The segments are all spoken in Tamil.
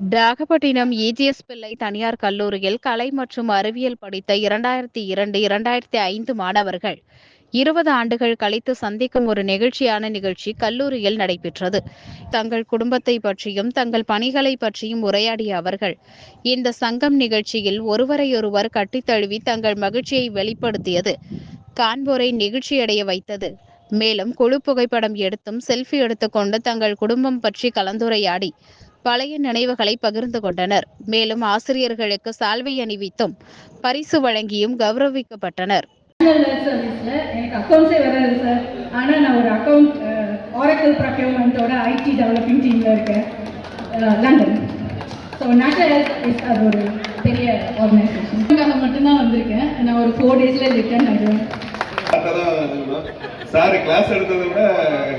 நாகப்பட்டினம் இஜிஎஸ் பிள்ளை தனியார் கல்லூரியில் கலை மற்றும் அறிவியல் படித்த இரண்டாயிரத்தி இரண்டு இரண்டாயிரத்தி ஐந்து மாணவர்கள் இருபது ஆண்டுகள் கழித்து சந்திக்கும் ஒரு நெகிழ்ச்சியான நிகழ்ச்சி கல்லூரியில் நடைபெற்றது. தங்கள் குடும்பத்தை பற்றியும் தங்கள் பணிகளை பற்றியும் உரையாடிய அவர்கள் இந்த சங்கம் நிகழ்ச்சியில் ஒருவரையொருவர் கட்டித்தழுவி தங்கள் மகிழ்ச்சியை வெளிப்படுத்தியது. காண்போரை நெகிழ்ச்சியடைய வைத்தது. மேலும் குழு புகைப்படம் எடுத்தும் செல்ஃபி எடுத்துக்கொண்டு தங்கள் குடும்பம் பற்றி கலந்துரையாடி பழைய நினைவுகளை பகிர்ந்து கொண்டனர். மேலும் ஆசிரியர்களுக்கு சால்வை அணிவித்தும் பரிசு வழங்கியும் கௌரவிக்கப்பட்டனர். நேஷனல் சர்வீஸில் எனக்கு அக்கௌண்ட்ஸே வராது சார் ஆனால் நான் ஒரு அக்கௌண்ட் ஆரக்கிள் ப்ரொக்யூர்மெண்ட்டோட ஐடி டெவலப்பிங் டீமில் இருக்கேன். அஹ், London so national health is அது ஒரு பெரிய ஆர்கனைசேஷன் மட்டும்தான் வந்திருக்கேன். நான் ஒரு ஃபோர் டேஸில் ரிட்டர்ன் ஆகிடுவேன் சார் கிளாஸ் எடுத்ததை விட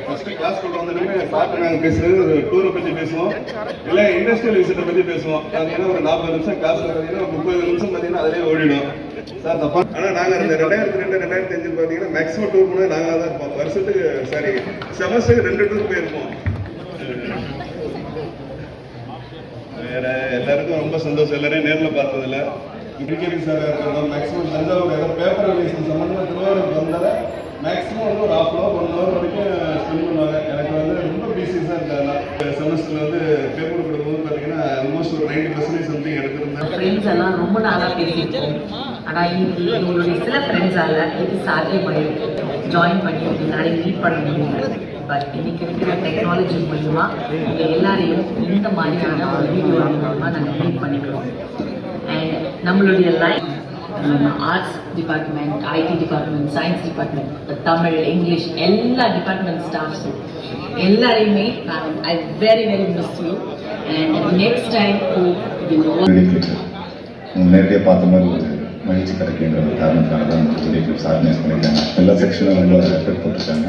ஃபர்ஸ்ட் கிளாஸ் கொண்டு வந்தோடனே சார்ட்ட நாங்கள் பேசுறது டூரை பற்றி பேசுவோம். இல்லை இண்டஸ்ட்ரியல் விசிட்டை பற்றி பேசுவோம். பார்த்தீங்கன்னா ஒரு நாற்பது நிமிஷம் கிளாஸ் பார்த்தீங்கன்னா முப்பது நிமிஷம் பார்த்தீங்கன்னா அதிலே ஓடிடும். சார் தப்பா ஆனால் நாங்கள் இந்த ரெண்டாயிரத்தி ரெண்டு ரெண்டாயிரத்தி அஞ்சு பார்த்தீங்கன்னா மேக்ஸிமம் டூர் போனால் நாங்கள் தான் இருப்போம். வருஷத்துக்கு சாரி செமஸ்டருக்கு ரெண்டு டூர் போயிருப்போம். வேற எல்லாருக்கும் ரொம்ப சந்தோஷம். எல்லாரையும் நேரில் பார்த்ததில்ல cricket sir maximum Thanjavur paper release சம்மந்தமாக மேக்ஸிமம் வந்து ஒரு ஹாஃப் அன் ஒன் ஹவர் வரைக்கும் ஸ்பெண்ட் பண்ணுவாங்க. எனக்கு வந்து ரொம்ப பிஸி சார் இருந்தேன் செமஸ்டரில் வந்து பேப்பர் கொடுக்கும்போது பார்த்தீங்கன்னா ஆல்மோஸ்ட் ஒரு நைன்டி பர்சன்டேஜ் சம்திங் எடுத்திருந்தேன். ஃப்ரெண்ட்ஸ் எல்லாம் ரொம்ப நாளாக பேசியிருக்கோம் ஆனால் இன்னைக்கு எங்களுடைய சில ஃப்ரெண்ட்ஸால் இது சாத்தியமாயிருக்கு ஜாயின் பண்ணி முன்னாடி மீட் பண்ண முடியல. பட் இன்னைக்கு இருக்கிற டெக்னாலஜி மூலிமா உங்க எல்லாரையும் இந்த மாதிரியான ஒரு வீடியோ மூலமாக நாங்கள் மீட் பண்ணிக்கிறோம். அண்ட் நம்மளுடைய life arts department IT department science department Tamil English எல்லா டிபார்ட்மெண்ட் ஸ்டாஃப்ஸும் எல்லாரையுமே I very very miss you and next time நேரடியாக பார்த்த மாதிரி ஒரு மகிழ்ச்சி கிடைக்கின்ற ஒரு காரணத்தால தான் இந்த பண்ணியிருக்காங்க. எல்லா செக்ஷனும் ரொம்ப எஃபெக்ட் போட்டிருக்காங்க.